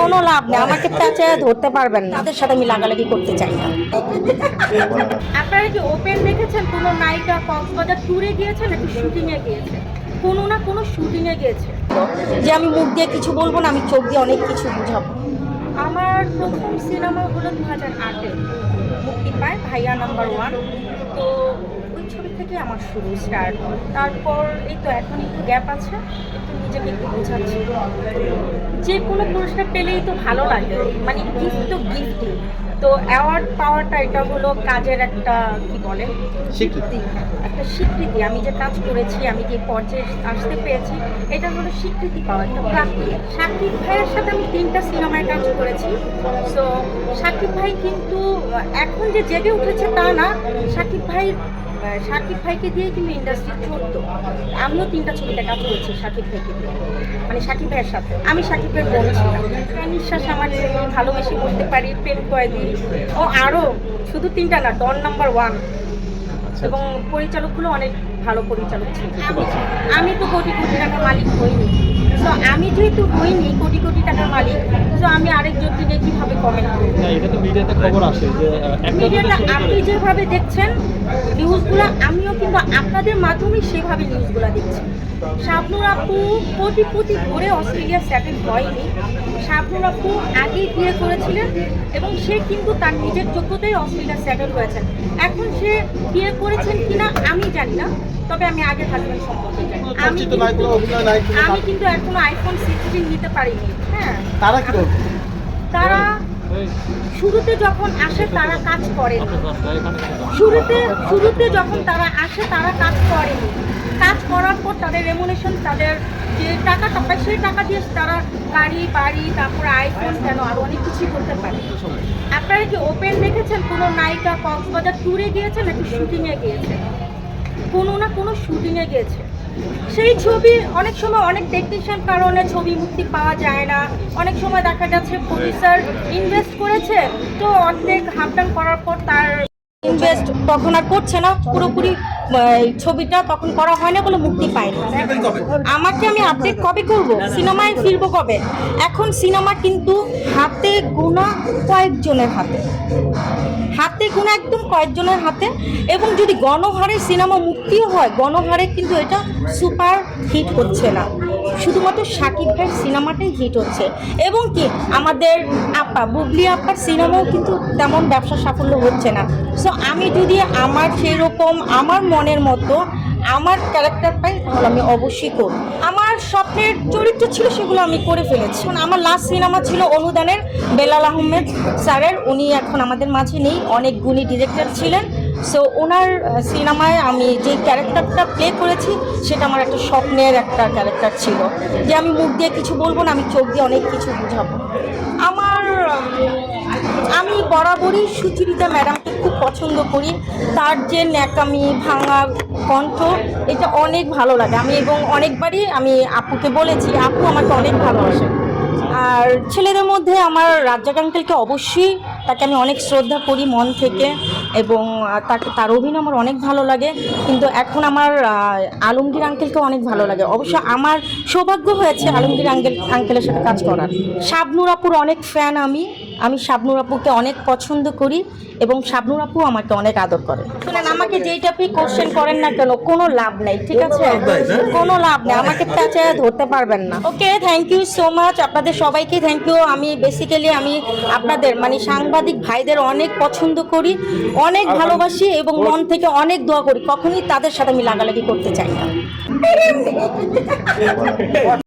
কোনো লাভ নেই আমাকে পেঁচায় ধরতে পারবেন না। তাদের সাথে আমি লাগালাগি করতে চাই না। আপনারা কি ওপেন দেখেছেন কোনো নায়িকা কক্সবাজার ট্যুরে গিয়েছে নাকি শুটিংয়ে গিয়েছে কোনো না কোনো শুটিংয়ে গিয়েছে যে আমি মুখ দিয়ে কিছু বলব না আমি চোখ দিয়ে অনেক কিছু বুঝাবো। আমার প্রথম সিনেমা হলো দু হাজার আটে। মুক্তি পায় ভাইয়া নাম্বার ওয়ান তো ওই ছবি থেকে আমার শুরু স্টার্ট তারপর এই তো এখন একটু গ্যাপ আছে একটু নিজেকে একটু বোঝাচ্ছি। যে কোনো পুরস্কার পেলেই তো ভালো লাগে মানে গিফট তো গিফটই তো অ্যাওয়ার্ড পাওয়াটা এটা হলো কাজের একটা কি বলে? স্বীকৃতি। একটা স্বীকৃতি। আমি যে কাজ করেছি আমি যে পর্যায়ে আসতে পেরেছি এটা হলো স্বীকৃতি পাওয়া একটা প্রাপ্তি। সাকিব ভাইয়ের সাথে আমি তিনটা সিনেমায় কাজ করেছি। তো সাকিব ভাই কিন্তু এখন যে জেগে উঠেছে তা না সাকিব ভাই সাকিব ভাইকে দিয়ে কিন্তু ইন্ডাস্ট্রি চলতো। আমিও তিনটা ছবিতে কাজ করেছি সাকিব ভাইকে দিয়ে। মানে সাকিব ভাইয়ের সাথে। আমি সাকিবের ভাই তার নিঃশ্বাস আমার ভালোবেসে করতে পারি প্রেম কয়েদি ও আরও শুধু তিনটা না ডন নাম্বার ওয়ান এবং পরিচালকগুলো অনেক ভালো পরিচালক ছিল। আমি আমি তো কোটি কোটি টাকা মালিক হইনি। তো আমি যেহেতু হইনি কোটি কোটি টাকার মালিক তো আমি আরেকজনকে নিয়ে কীভাবে কমেন্ট করব? এটা তো মিডিয়াতে খবর আসে যে আহ, একটা দুটো মিডিয়াটা আপনি যেভাবে দেখছেন নিউজগুলো আমিও কিন্তু আপনাদের মাধ্যমে সেভাবে নিউজগুলো দেখছি। শাবনুর আপু কোটিপতি ধরে অস্ট্রেলিয়া সেটেল হয়নি। শাবনুর আপু আগেই বিয়ে করেছিলেন এবং সে কিন্তু তার নিজের যোগ্যতায় অস্ট্রেলিয়া সেটেল হয়েছেন। এখন সে বিয়ে করেছেন কিনা আমি জানি না তবে আমি আগে হাজব্যান্ড সম্পর্কে জানি। আমি কিন্তু- কিন্তু এখনও আইফোন সিক্সটিন নিতে পারিনি হ্যাঁ। তারা কি তারা শুরুতে যখন আসে তারা কাজ করে এখানে কিন্তু- শুরুতে শুরুতে যখন তারা আসে তারা কাজ করেনি কাজ করার পর তাদের রেমুনেশন তাদের যে টাকাটা পায় সেই টাকা দিয়ে তারা গাড়ি বাড়ি তারপর আইফোন কেন আরও অনেক কিছুই করতে পারে। আপনারা কি ওপেন দেখেছেন? কোনো নায়িকা কক্সবাজার ট্যুরে গিয়েছে নাকি শুটিংয়ে গিয়েছে কোনো না কোনো শুটিংয়ে গিয়েছে। সেই ছবি অনেক সময় অনেক টেকনিশিয়ান কারণে ছবি মুক্তি পাওয়া যায় না। অনেক সময় দেখা যাচ্ছে প্রডিউসার ইনভেস্ট করেছে, তো অর্ধেক হাফডান করার পর তার ইনভেস্ট তখন আর করছে না, পুরোপুরি ছবিটা তখন করা হয় না বলে মুক্তি পায় না। আমাকে আমি আপডেট কবে করব? সিনেমায় ফিরবো কবে? এখন সিনেমা কিন্তু হাতে গোনা কয়েকজনের হাতে। হাতে গোনা একদম কয়েকজনের হাতে এবং যদি গণহারে সিনেমা মুক্তিও হয়, গণহারে কিন্তু এটা সুপার হিট হচ্ছে না। শুধুমাত্র সাকিব ভাইয়ের সিনেমাটাই হিট হচ্ছে। এবং কি, আমাদের আপা, বুবলি আপার সিনেমাও কিন্তু তেমন ব্যবসা সাফল্য হচ্ছে না। সো আমি যদি আমার সেই রকম আমার মনের মতো, আমার ক্যারেক্টার পাই, তাহলে আমি অবশ্যই করব। আমার স্বপ্নের চরিত্র ছিল সেগুলো আমি করে ফেলেছি। আমার লাস্ট সিনেমা ছিল অনুদানের বেলাল আহমেদ স্যারের। উনি এখন আমাদের মাঝে নেই। অনেক গুণী ডিরেক্টর ছিলেন। সো ওনার সিনেমায় আমি যে ক্যারেক্টারটা প্লে করেছি, সেটা আমার একটা স্বপ্নের একটা ক্যারেক্টার ছিল। যে আমি মুখ দিয়ে কিছু বলব না, আমি চোখ দিয়ে অনেক কিছু বুঝাবো। আমার আমি বরাবরই সুচরিতা ম্যাডামকে খুব পছন্দ করি। তার যে ন্যাকামি, ভাঙা কণ্ঠ, এটা অনেক ভালো লাগে। আমি এবং অনেকবারই আমি আপুকে বলেছি, আপু, আমাকে অনেক ভালোবাসে। আর ছেলেদের মধ্যে আমার রাজ্জাক আঙ্কেলকে অবশ্যই তাকে আমি অনেক শ্রদ্ধা করি মন থেকে এবং তাকে, তার অভিনয় আমার অনেক ভালো লাগে। কিন্তু এখন আমার আলমগীর আঙ্কেলকে অনেক ভালো লাগে। অবশ্য আমার সৌভাগ্য হয়েছে আলমগীর আঙ্কেল, আঙ্কেলের সাথে কাজ করার। শাবনুর আপুর অনেক ফ্যান আমি। আমি শাবনুর আপুকে অনেক পছন্দ করি এবং শাবনুর আপু আমাকে অনেক আদর করে। শুনেন আমাকে যেইটা আপনি কোশ্চেন করেন না কেন কোনো লাভ নাই ঠিক আছে? কোনো লাভ নেই আমাকে পেঁচায় ধরতে পারবেন না। Okay thank you so much আপনাদের সবাইকে থ্যাংক ইউ আমি বেসিক্যালি আমি আপনাদের মানে সাংবাদিক ভাইদের অনেক পছন্দ করি অনেক ভালোবাসি এবং মন থেকে অনেক দোয়া করি কখনই তাদের সাথে আমি লাগালাগি করতে চাই না।